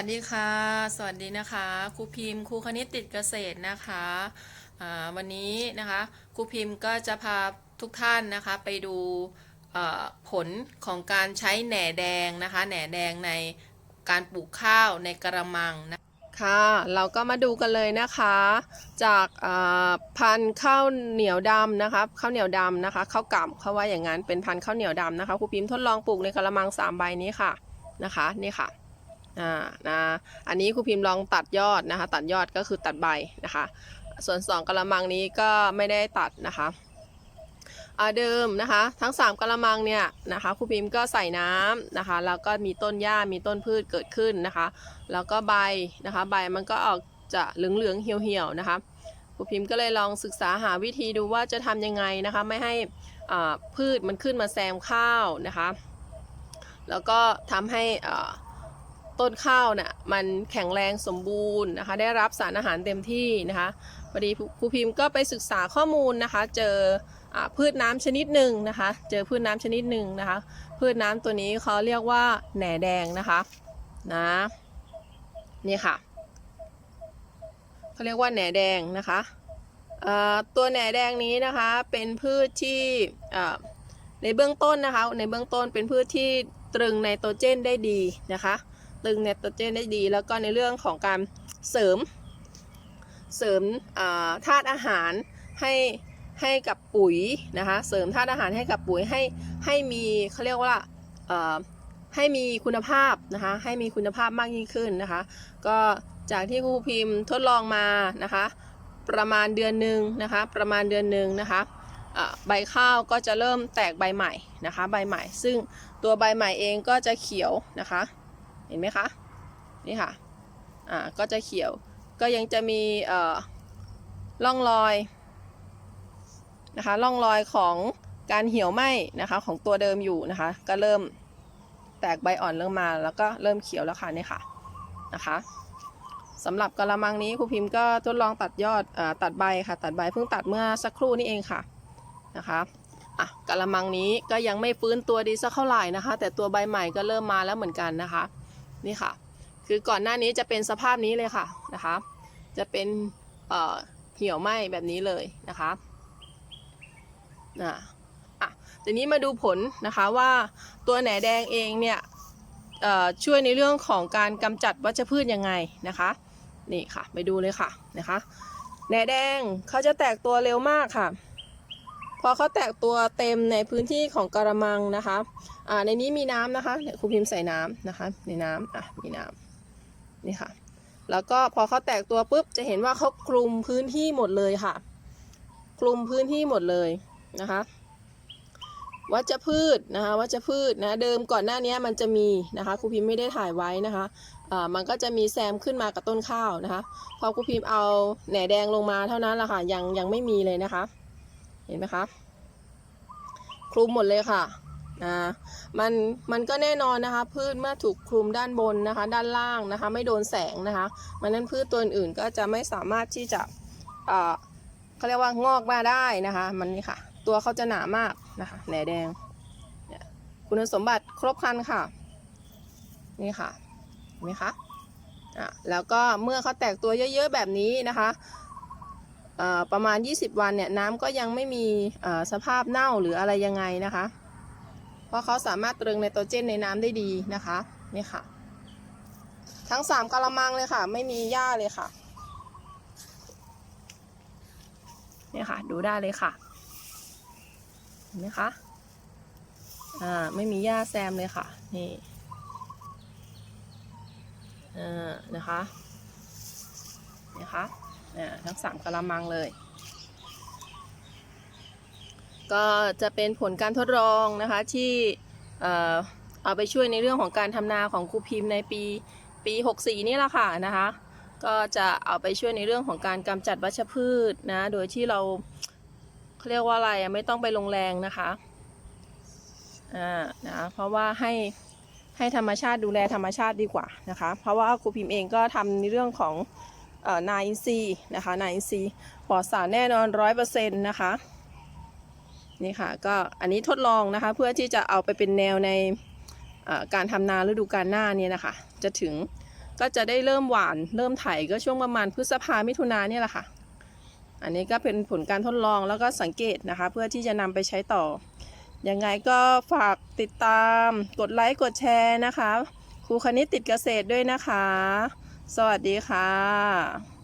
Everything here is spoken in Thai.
วัสดีค่ะ สวัสดีนะคะครูพิมพ์ครูคณิตติดเกษตรนะคะอ่าวันนี้นะคะครูพิมพ์ก็จะพาทุกท่านนะคะไปดูเอ่อผลของการใช้แหน่แดงนะคะแหน่แดงในการปลูกข้าวในกระมังนะค่ะเราก็มาดูกันเลยนะคะ จากอ่าพันธุ์ข้าวเหนียวดำนะคะข้าวเหนียวดำนะคะข้าวกล่ำเขาว่าอย่างนั้นเป็นพันธุ์ข้าวเหนียวดำนะคะครูพิมพ์ทดลองปลูกในกระมังสามใบนี้ค่ะนะคะนี่ค่ะ อ่านะอันนี้ครูพิมพ์ลองตัดยอดนะคะ ตัดยอดก็คือตัดใบนะคะ ส่วนสองกระมังนี้ก็ไม่ได้ตัดนะคะเดิมนะคะทั้งสามกระมังเนี่ยนะคะครูพิมพ์ก็ใส่น้ำนะคะแล้วก็มีต้นหญ้ามีต้นพืชเกิดขึ้นนะคะ แล้วก็ใบนะคะใบมันก็ออกจะเหลืองๆเหี่ยวๆนะคะครูพิมพ์ก็เลยลองศึกษาหาวิธีดูว่าจะทำยังไงนะคะไม่ให้อ่าพืชมันขึ้นมาแซมข้าวนะคะ แล้วก็ทำให้อ่า ต้นข้าวน่ะมันแข็งแรงสมบูรณ์นะคะ ได้รับสารอาหารเต็มที่นะคะพอดีครูพิมพ์ก็ไปศึกษาข้อมูลนะคะ เจอพืชน้ำชนิดหนึ่งนะคะ เจอพืชน้ำชนิดหนึ่งนะคะ พืชน้ำตัวนี้เขาเรียกว่าแหน่แดงนะคะนะนี่ค่ะเขาเรียกว่าแหน่แดงนะคะตัวแหน่แดงนี้นะคะเป็นพืชที่ในเบื้องต้นนะคะ ในเบื้องต้นเป็นพืชที่ตรึงไนโตรเจนได้ดีนะคะ ตึงไนโตรเจนได้ดี แล้วก็ในเรื่องของการเสริม เสริมธาตุอาหารให้ให้กับปุ๋ยนะคะ เสริมธาตุอาหารให้กับปุ๋ยให้ให้มีเขาเรียกว่าให้มีคุณภาพนะคะ ให้มีคุณภาพมากยิ่งขึ้นนะคะ ก็จากที่ครูพิมพ์ทดลองมานะคะ ประมาณเดือนหนึ่งนะคะ ประมาณเดือนหนึ่งนะคะใบข้าวก็จะเริ่มแตกใบใหม่นะคะ ใบใหม่ ซึ่งตัวใบใหม่เองก็จะเขียวนะคะ เห็นไหมคะ นี่ค่ะ อ่า ก็จะเขียว ก็ยังจะมีเอ่อร่องรอยนะคะ ร่องรอยของการเหี่ยวไหม้นะคะ ของตัวเดิมอยู่นะคะ ก็เริ่มแตกใบอ่อนเริ่มมาแล้วก็เริ่มเขียวแล้วค่ะนี่ค่ะนะคะสำหรับกระมังนี้ครูพิมพ์ก็ทดลองตัดยอดออตัดใบค่ะ ตัดใบเพิ่งตัดเมื่อสักครู่นี่เองค่ะนะคะอะกระมังนี้ก็ยังไม่ฟื้นตัวดีสักเท่าไหร่นะคะ แต่ตัวใบใหม่ก็เริ่มมาแล้วเหมือนกันนะคะ นี่ค่ะ คือก่อนหน้านี้จะเป็นสภาพนี้เลยค่ะนะคะ จะเป็นเเหี่ยวไหม้แบบนี้เลยนะคะอะอะทีนี้มาดูผลนะคะว่าตัวแหนแดงเองเนี่ยช่วยในเรื่องของการกำจัดวัชพืชยังไงนะคะนี่ค่ะไปดูเลยค่ะนะคะแหนแดงเขาจะแตกตัวเร็วมากค่ะ พอเขาแตกตัวเต็มในพื้นที่ของกระมังนะคะอ่าในนี้มีน้ำนะคะเนี่ยครูพิมพ์ใส่น้ำนะคะ ในน้ำอะมีน้ำนี่ค่ะ แล้วก็พอเขาแตกตัวปุ๊บจะเห็นว่าเขาคลุมพื้นที่หมดเลยค่ะ คลุมพื้นที่หมดเลยนะคะวัชพืชนะคะวัชพืชนะเดิมก่อนหน้านี้มันจะมีนะคะครูพิมพ์ไม่ได้ถ่ายไว้นะคะอ่ามันก็จะมีแซมขึ้นมากับต้นข้าวนะคะ พอครูพิมพ์เอาแหน่แดงลงมาเท่านั้นแหละค่ะยังยังไม่มีเลยนะคะ เห็นไหมคะคลุมหมดเลยค่ะนะมันมันก็แน่นอนนะคะ พืชเมื่อถูกคลุมด้านบนนะคะ ด้านล่างนะคะ ไม่โดนแสงนะคะมันนั้นพืชตัวอื่นก็จะไม่สามารถที่จะเขาเรียกว่างอกมาได้นะคะ มันนี่ค่ะ ตัวเขาจะหนามากนะคะแหนแดงเนี่ยคุณสมบัติครบครันค่ะ นี่ค่ะเห็นไหมคะอะแล้วก็เมื่อเขาแตกตัวเยอะๆแบบนี้นะคะ ประมาณ 20 วันเนี่ยน้ำก็ยังไม่มีสภาพเน่าหรืออะไรยังไงนะคะ เพราะเขาสามารถตรึงไนโตรเจนในน้ำได้ดีนะคะนี่ค่ะ ทั้งสามกะละมังเลยค่ะ ไม่มีหญ้าเลยค่ะนี่ค่ะ ดูได้เลยค่ะเห็นไหมคะอ่าไม่มีหญ้าแซมเลยค่ะ นี่อ่านะคะนะคะ ทั้งสามกะละมังเลย ก็จะเป็นผลการทดลองนะคะที่เอาไปช่วยในเรื่องของการทำนาของครูพิมพ์ในปีปี 64 นี่แหละค่ะนะคะ ก็จะเอาไปช่วยในเรื่องของการกำจัดวัชพืชนะ โดยที่เราเรียกว่าอะไรไม่ต้องไปลงแรงนะคะอ่านะเพราะว่าให้ให้ธรรมชาติดูแลธรรมชาติดีกว่านะคะ เพราะว่าครูพิมพ์เองก็ทำในเรื่องของ นาอินซีนะคะนาอินซีปลอดสารแน่นอนร้อยเปอร์เซ็นต์นะคะนี่ค่ะก็อันนี้ทดลองนะคะเพื่อที่จะเอาไปเป็นแนวในการทำนาฤดูกาลหน้าเนี่ยนะคะ จะถึงก็จะได้เริ่มหวานเริ่มไถก็ช่วงประมาณพฤษภามิถุนาเนี่ยแหละค่ะ อันนี้ก็เป็นผลการทดลองแล้วก็สังเกตนะคะ เพื่อที่จะนำไปใช้ต่อยังไงก็ฝากติดตามกดไลค์กดแชร์นะคะครูคณิตติดเกษตรด้วยนะคะ สวัสดีค่ะ